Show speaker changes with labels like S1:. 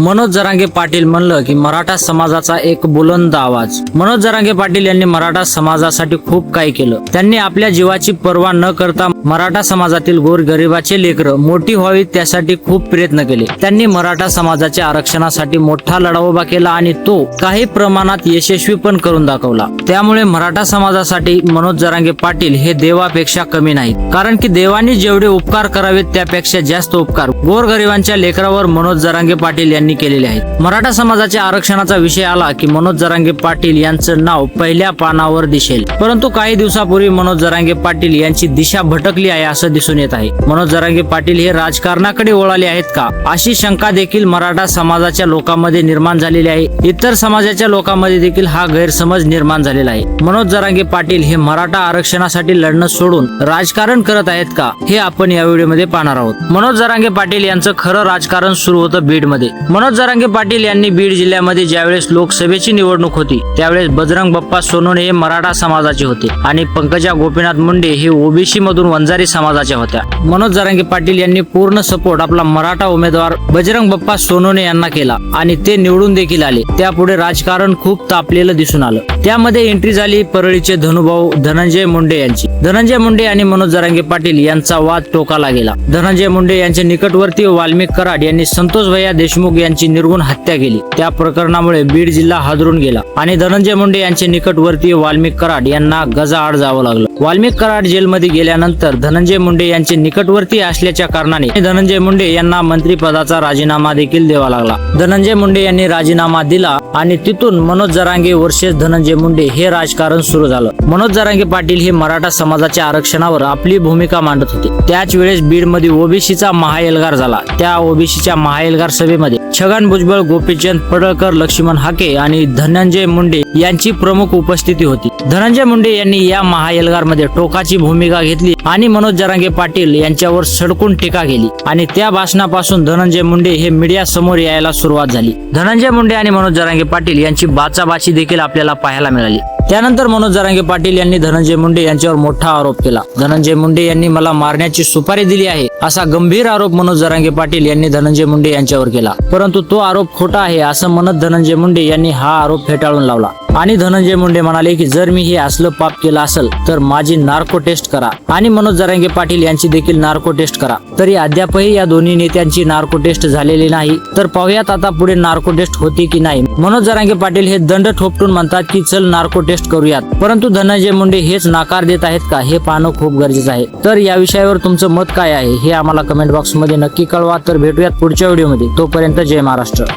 S1: मनोज जरांगे पाटील म्हणलं की मराठा समाजाचा एक बुलंद आवाज. मनोज जरांगे पाटील यांनी मराठा समाजासाठी खूप काही केलं. त्यांनी आपल्या जीवाची पर्वा न करता मराठा समाजातील गोरगरिबाचे लेकर मोठी व्हावी त्यासाठी खूप प्रयत्न केले. त्यांनी मराठा समाजाच्या आरक्षणासाठी मोठा लढा उभा केला आणि तो काही प्रमाणात यशस्वी पण करून दाखवला. त्यामुळे मराठा समाजासाठी मनोज जरांगे पाटील हे देवापेक्षा कमी नाहीत. कारण की देवानी जेवढे उपकार करावेत त्यापेक्षा जास्त उपकार. गोरगरिबांच्या लेकरावर मनोज जरांगे पाटील यांनी केलेले आहेत. मराठा समाजाच्या आरक्षणाचा विषय आला की मनोज जरांगे पाटील यांचं नाव पहिल्या पानावर दिसेल. परंतु काही दिवसापूर्वी मनोज जरांगे पाटील यांची दिशा भटकली आहे असं दिसून येत आहे. मनोज जरांगे पाटील हे राजकारणाकडे वळाले आहेत का? अशी शंका देखील मराठा समाजाच्या लोकांमध्ये निर्माण झालेली आहे. इतर समाजाच्या लोकांमध्ये देखील हा गैरसमज निर्माण झालेला आहे. मनोज जरांगे पाटील हे मराठा आरक्षणासाठी लढणं सोडून राजकारण करत आहेत का? हे आपण या व्हिडिओमध्ये पाहणार आहोत. मनोज जरांगे पाटील यांचं खरं राजकारण सुरू होतं बीडमध्ये मनोज जरांगे पाटील यांनी बीड जिल्ह्यामध्ये ज्यावेळेस लोकसभेची निवडणूक होती त्यावेळेस बजरंग बाप्पा सोनोने हे मराठा समाजाचे होते आणि पंकजा गोपीनाथ मुंडे हे ओबीसी मधून वंजारी समाजाच्या होत्या. मनोज जरांगे पाटील यांनी पूर्ण सपोर्ट आपला मराठा उमेदवार बजरंग बाप्पा सोनोने यांना केला आणि ते निवडून देखील आले. त्यापुढे राजकारण खूप तापलेलं दिसून आलं. त्यामध्ये एंट्री झाली परळीचे धनुभाऊ धनंजय मुंडे यांची. धनंजय मुंडे आणि मनोज जरांगे पाटील यांचा वाद टोकाला गेला. धनंजय मुंडे यांचे निकटवर्ती वाल्मिक कराड यांनी संतोष भैया देशमुख यांची निर्गुण हत्या केली. त्या प्रकरणामुळे बीड जिल्हा हादरून गेला आणि धनंजय मुंडे यांचे निकटवर्तीय वाल्मिक कराड यांना गजाआड जावं लागलं. वाल्मिक कराड जेलमध्ये गेल्यानंतर धनंजय मुंडे यांचे निकटवर्ती असल्याच्या कारणाने धनंजय मुंडे यांना मंत्रिपदाचा राजीनामा देखील द्यावा लागला. धनंजय मुंडे यांनी राजीनामा दिला आणि तिथून मनोज जरांगे वर्षेस धनंजय मुंडे हे राजकारण सुरू झालं. मनोज जरांगे पाटील हे मराठा समाजाच्या आरक्षणावर आपली भूमिका मांडत होते. त्याच वेळेस बीडमध्ये ओबीसीचा महाएल्गार झाला. त्या ओबीसीच्या महाएल्गार सभेमध्ये छगन भुजबळ गोपीचंद पडळकर लक्ष्मण हाके आणि धनंजय मुंडे यांची प्रमुख उपस्थिती होती. धनंजय मुंडे यांनी या महाएल्गारमध्ये टोकाची भूमिका घेतली आणि मनोज जरांगे पाटील यांच्यावर सडकून टीका केली आणि त्या भाषणापासून धनंजय मुंडे हे मीडिया समोर यायला सुरुवात झाली. धनंजय मुंडे आणि मनोज जरांगे पाटील यांची बाचाबाची देखील आपल्याला पाहायला पाहायला मिळाली. त्यानंतर मनोज जरांगे पाटील यांनी धनंजय मुंडे यांच्यावर मोठा आरोप केला. धनंजय मुंडे यांनी मला मारण्याची सुपारी दिली आहे असा गंभीर आरोप मनोज जरांगे पाटील यांनी धनंजय मुंडे यांच्यावर केला. परंतु तो आरोप खोटा आहे असं म्हणत धनंजय मुंडे यांनी हा आरोप फेटाळून लावला. आणि धनंजय मुंडे म्हणाले की जर मी हे असलं पाप केलं असेल तर माझी नार्को टेस्ट करा. आणि मनोज जरांगे पाटील यांची देखील नार्को टेस्ट करा. तरी अद्यापही या दोन्ही नेत्यांची नार्को टेस्ट झालेली नाही. तर पाहूयात आता पुढे नार्को टेस्ट होती की नाही. मनोज जरांगे पाटील हे दंड ठोपटून म्हणतात की चल नार्को टेस्ट करूयात. परंतु धनंजय मुंडे हेच नाकार देत आहेत का हे पाहणं खूप गरजेचं आहे. तर या विषयावर तुमचं मत काय आहे हे आम्हाला कमेंट बॉक्समध्ये नक्की कळवा. तर भेटूयात पुढच्या व्हिडिओमध्ये तोपर्यंत जय महाराष्ट्र.